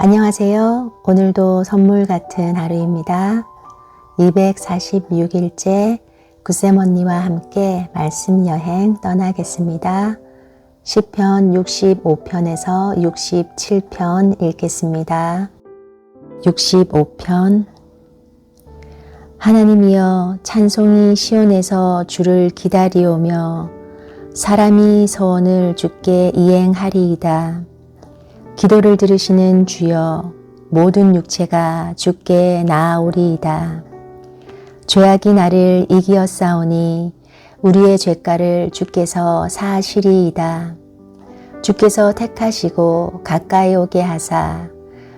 안녕하세요. 오늘도 선물 같은 하루입니다. 246일째 구쌤 언니와 함께 말씀 여행 떠나겠습니다. 10편 65편에서 67편 읽겠습니다. 65편 하나님이여 찬송이 시온에서 주를 기다리오며 사람이 소원을 주께 이행하리이다. 기도를 들으시는 주여 모든 육체가 주께 나아오리이다. 죄악이 나를 이기었사오니 우리의 죄가를 주께서 사하시리이다. 주께서 택하시고 가까이 오게 하사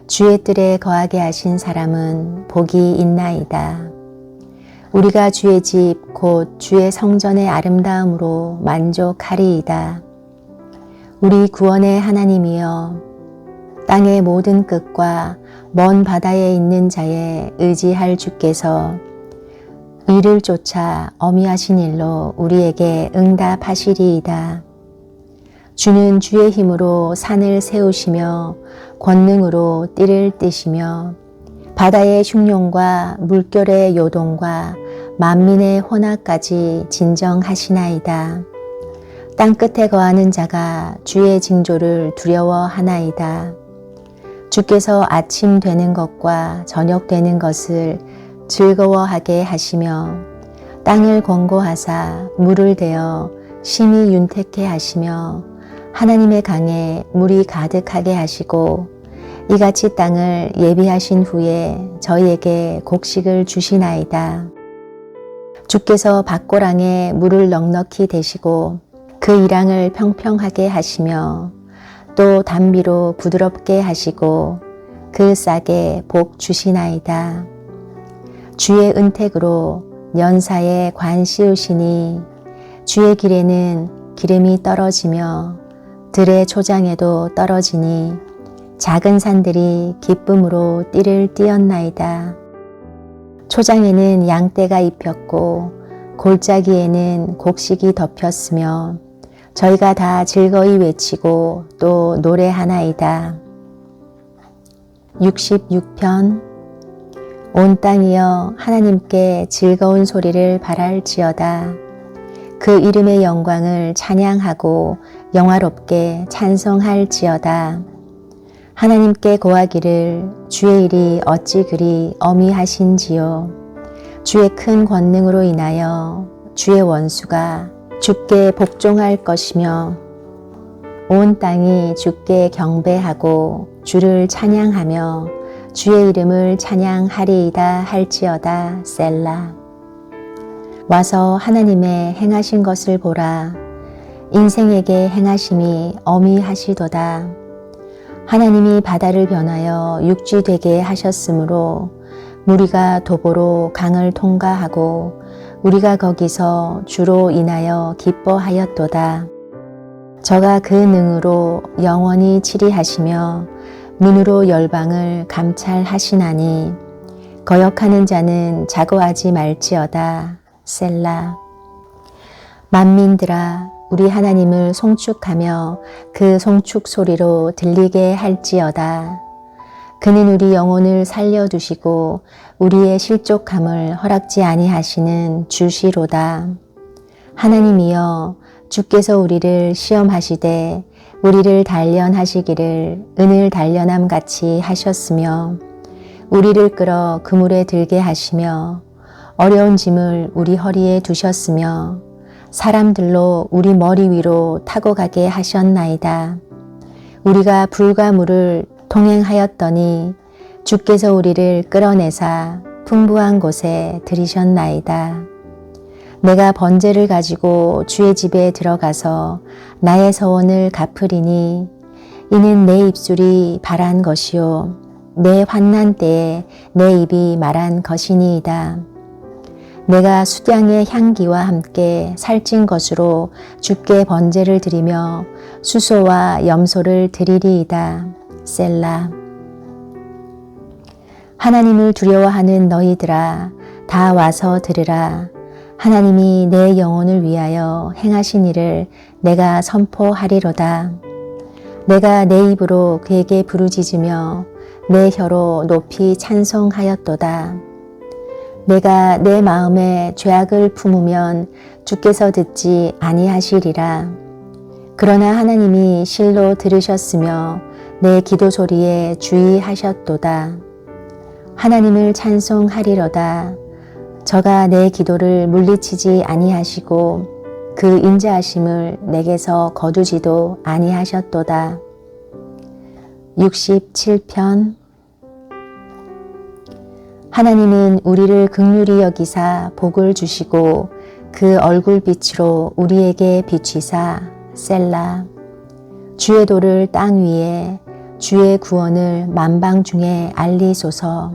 주의 뜰에 거하게 하신 사람은 복이 있나이다. 우리가 주의 집 곧 주의 성전의 아름다움으로 만족하리이다. 우리 구원의 하나님이여 땅의 모든 끝과 먼 바다에 있는 자의 의지할 주께서 이를 쫓아 어미하신 일로 우리에게 응답하시리이다. 주는 주의 힘으로 산을 세우시며 권능으로 띠를 띠시며 바다의 흉룡과 물결의 요동과 만민의 혼합까지 진정하시나이다. 땅 끝에 거하는 자가 주의 징조를 두려워하나이다. 주께서 아침 되는 것과 저녁 되는 것을 즐거워하게 하시며 땅을 권고하사 물을 대어 심히 윤택해 하시며 하나님의 강에 물이 가득하게 하시고 이같이 땅을 예비하신 후에 저희에게 곡식을 주시나이다. 주께서 밭고랑에 물을 넉넉히 대시고 그 이랑을 평평하게 하시며 또 담비로 부드럽게 하시고 그 싹에 복 주시나이다. 주의 은택으로 연사에 관 씌우시니 주의 길에는 기름이 떨어지며 들의 초장에도 떨어지니 작은 산들이 기쁨으로 띠를 띄었나이다. 초장에는 양떼가 입혔고 골짜기에는 곡식이 덮였으며 저희가 다 즐거이 외치고 또 노래하나이다. 66편 온 땅이여 하나님께 즐거운 소리를 바랄지어다. 그 이름의 영광을 찬양하고 영화롭게 찬송할지어다. 하나님께 고하기를 주의 일이 어찌 그리 어미하신지요. 주의 큰 권능으로 인하여 주의 원수가 주께 복종할 것이며 온 땅이 주께 경배하고 주를 찬양하며 주의 이름을 찬양하리이다 할지어다 셀라. 와서 하나님의 행하신 것을 보라. 인생에게 행하심이 어미하시도다. 하나님이 바다를 변하여 육지 되게 하셨으므로 무리가 도보로 강을 통과하고 우리가 거기서 주로 인하여 기뻐하였도다. 저가 그 능으로 영원히 치리하시며 눈으로 열방을 감찰하시나니 거역하는 자는 자고하지 말지어다. 셀라. 만민들아 우리 하나님을 송축하며 그 송축 소리로 들리게 할지어다. 그는 우리 영혼을 살려두시고 우리의 실족함을 허락지 아니하시는 주시로다. 하나님이여 주께서 우리를 시험하시되 우리를 단련하시기를 은을 단련함 같이 하셨으며 우리를 끌어 그물에 들게 하시며 어려운 짐을 우리 허리에 두셨으며 사람들로 우리 머리 위로 타고 가게 하셨나이다. 우리가 불과 물을 통행하였더니 주께서 우리를 끌어내사 풍부한 곳에 들이셨나이다. 내가 번제를 가지고 주의 집에 들어가서 나의 서원을 갚으리니 이는 내 입술이 바란 것이요 내 환난 때에 내 입이 말한 것이니이다. 내가 수량의 향기와 함께 살찐 것으로 주께 번제를 드리며 수소와 염소를 드리리이다. 셀라. 하나님을 두려워하는 너희들아, 다 와서 들으라. 하나님이 내 영혼을 위하여 행하신 일을 내가 선포하리로다. 내가 내 입으로 그에게 부르짖으며 내 혀로 높이 찬송하였도다. 내가 내 마음에 죄악을 품으면 주께서 듣지 아니하시리라. 그러나 하나님이 실로 들으셨으며 내 기도 소리에 주의하셨도다. 하나님을 찬송하리로다. 저가 내 기도를 물리치지 아니하시고 그 인자하심을 내게서 거두지도 아니하셨도다. 67편 하나님은 우리를 극률히 여기사 복을 주시고 그 얼굴빛으로 우리에게 비치사 셀라 주의 도를 땅 위에 주의 구원을 만방 중에 알리소서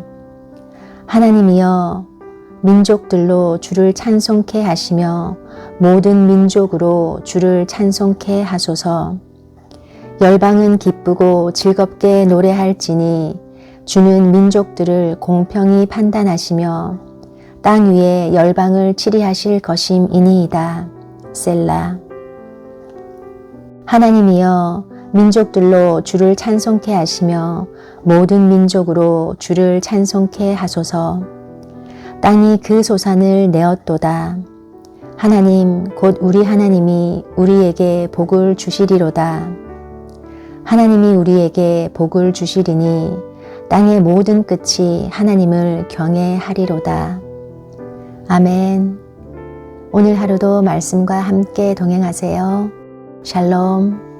하나님이여 민족들로 주를 찬송케 하시며 모든 민족으로 주를 찬송케 하소서 열방은 기쁘고 즐겁게 노래할지니 주는 민족들을 공평히 판단하시며 땅 위에 열방을 치리하실 것임이니이다. 셀라. 하나님이여 민족들로 주를 찬송케 하시며 모든 민족으로 주를 찬송케 하소서. 땅이 그 소산을 내었도다. 하나님 곧 우리 하나님이 우리에게 복을 주시리로다. 하나님이 우리에게 복을 주시리니 땅의 모든 끝이 하나님을 경외하리로다. 아멘. 오늘 하루도 말씀과 함께 동행하세요. 샬롬.